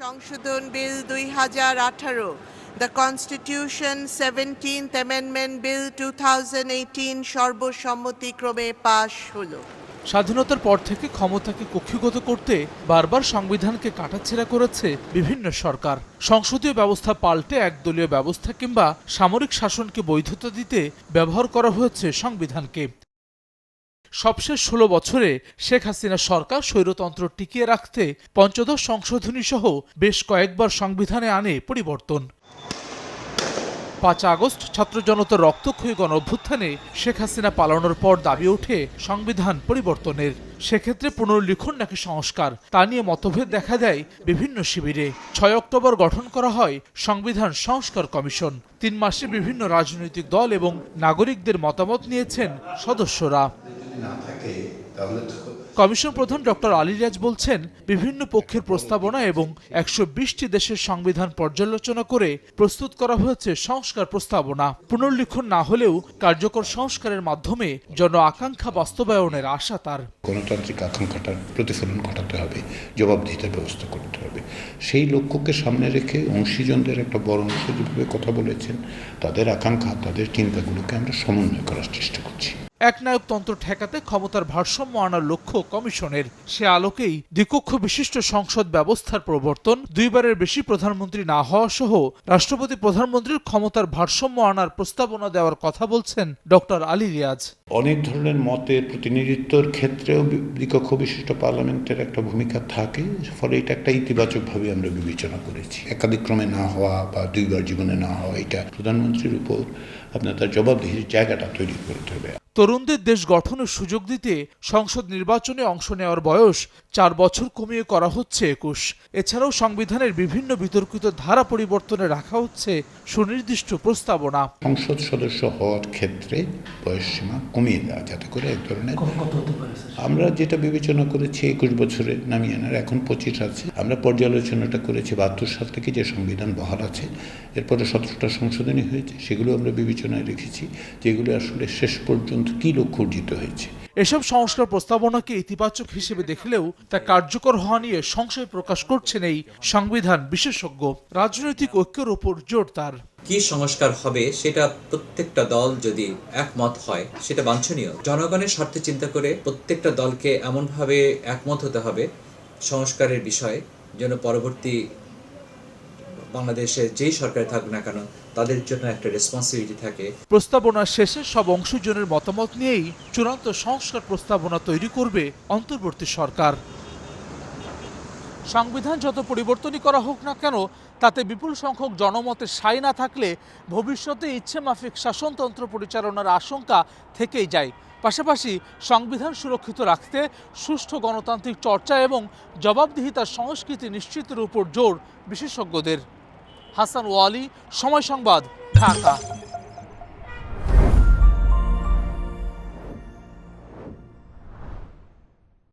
সংশোধন বিল দুই হাজার আঠারো the constitution seventeenth amendment bill two thousand eighteen সর্বসম্মতিক্রমে পাশ হলো। স্বাধীনতার পর থেকে ক্ষমতাকে কক্ষিগত করতে বারবার সংবিধানকে কাটাছেড়া করেছে বিভিন্ন সরকার। সংসদীয় ব্যবস্থা পাল্টে একদলীয় ব্যবস্থা কিংবা সামরিক শাসনকে বৈধতা দিতে ব্যবহার করা হয়েছে সংবিধানকে। সবশেষ ষোলো বছরে শেখ হাসিনা সরকার স্বৈরতন্ত্র টিকিয়ে রাখতে পঞ্চদশ সংশোধনী সহ বেশ কয়েকবার সংবিধানে আনে পরিবর্তন। পাঁচ আগস্ট ছাত্র জনতার রক্তক্ষয়ী গণ অভ্যুত্থানে শেখ হাসিনা পালানোর পর দাবি ওঠে সংবিধান পরিবর্তনের। সেক্ষেত্রে পুনর্লিখন নাকি সংস্কার? তা নিয়ে মতভেদ দেখা দেয় বিভিন্ন শিবিরে। ছয় অক্টোবর গঠন করা হয় সংবিধান সংস্কার কমিশন। তিন মাসে বিভিন্ন রাজনৈতিক দল এবং নাগরিকদের মতামত নিয়েছেন সদস্যরা। না থাকে তাহলে তো কমিশন প্রধান ডক্টর আলিরাজ বলছেন বিভিন্ন পক্ষের প্রস্তাবনা এবং একশো বিশটি দেশের সংবিধান পর্যালোচনা করে প্রস্তুত করা হয়েছে সংস্কার প্রস্তাবনা। পুনর্লিখন না হলেও কার্যকর সংস্কারের মাধ্যমে জন আকাঙ্ক্ষা বাস্তবায়নের আশা তার। গণতান্ত্রিক আকাঙ্ক্ষাটার প্রতিফলন ঘটাতে হবে জবাবদিহিতার ব্যবস্থা করতে হবে। সেই লক্ষ্যকে সামনে রেখে অংশীজনদের একটা বড় অংশ যেভাবে কথা বলেছেন তাদের আকাঙ্ক্ষা তাদের চিন্তাগুলোকে আমরা সমন্বয় করার চেষ্টা করছি। একনায়কতন্ত্র ঠেকাতে ক্ষমতার ভারসাম্য আনার লক্ষ্য কমিশনের সে আলোকেই দ্বিকক্ষ বিশিষ্ট সংসদ ব্যবস্থার প্রবর্তন, দুইবারের বেশি প্রধানমন্ত্রী না হওয়া সহ রাষ্ট্রপতি প্রধানমন্ত্রীর ক্ষমতার ভারসাম্য আনার প্রস্তাবনা দেওয়ার কথা বলছেন ডক্টর আলী রিয়াজ। অনেক ধরনের মতের প্রতিনিধিত্বর ক্ষেত্রেও দ্বিকক্ষ বিশিষ্ট পার্লামেন্টের একটা ভূমিকা থাকে, ফলে এটা একটা ইতিবাচকভাবে আমরা বিবেচনা করেছি। একাধিক্রমে না হওয়া বা দুইবার জীবনে না হওয়া, এটা প্রধানমন্ত্রীর উপর আপনার তার জবাবদিহির জায়গাটা তৈরি করতে হবে। তরুণদের দেশ গঠনের সুযোগ দিতে সংসদ নির্বাচনে অংশ নেওয়ার বয়স চার বছর কমিয়ে করা হচ্ছে একুশ। এছাড়াও সংবিধানের বিভিন্ন বিতর্কিত ধারা পরিবর্তনে রাখা হচ্ছে সুনির্দিষ্ট প্রস্তাবনা। সংসদ সদস্য হওয়ার ক্ষেত্রে বয়সসীমা কমিয়ে দেওয়া যাতে করে এক ধরনের আমরা যেটা বিবেচনা করেছি একুশ বছরে নামিয়ে আনার এখন পঁচিশ আছে। আমরা পর্যালোচনাটা করেছি বাহাত্তর সাল থেকে যে সংবিধান বহাল আছে এরপরে সতেরোটা সংশোধনী হয়েছে সেগুলো আমরা বিবেচনায় রেখেছি যেগুলো আসলে শেষ পর্যন্ত কী লক্ষ্য অর্জিত হয়েছে? এসব সংস্কার প্রস্তাবনাকে ইতিবাচক হিসেবে দেখলেও তা কার্যকর হওয়া নিয়ে সংশয় প্রকাশ করছেন এই সংবিধান বিশেষজ্ঞ। রাজনৈতিক ঐক্যের ওপর জোর তার। কি সংস্কার হবে সেটা প্রত্যেকটা দল যদি একমত হয় সেটা বাঞ্ছনীয়। জনগণের স্বার্থে চিন্তা করে প্রত্যেকটা দলকে এমনভাবে একমত হতে হবে সংস্কারের বিষয়ে যেন পরবর্তী বাংলাদেশে যেই সরকার থাকুক না কেন, তাদের জন্য একটা রেসপন্সিবিলিটি থাকে। প্রস্তাবনার শেষে সব অংশজনের মতামত নিয়েই চূড়ান্ত সংস্কার প্রস্তাবনা তৈরি করবে অন্তর্বর্তী সরকার। সংবিধান যত পরিবর্তনই করা হোক না কেন, তাতে বিপুল সংখ্যক জনমতের সাই না থাকলে ভবিষ্যতে ইচ্ছে মাফিক শাসনতন্ত্র পরিচালনার আশঙ্কা থেকেই যায়। পাশাপাশি সংবিধান সুরক্ষিত রাখতে সুষ্ঠু গণতান্ত্রিক চর্চা এবং জবাবদিহিতার সংস্কৃতি নিশ্চিতের উপর জোর বিশেষজ্ঞদের। হাসান ওয়ালি সময় সংবাদ ঢাকা।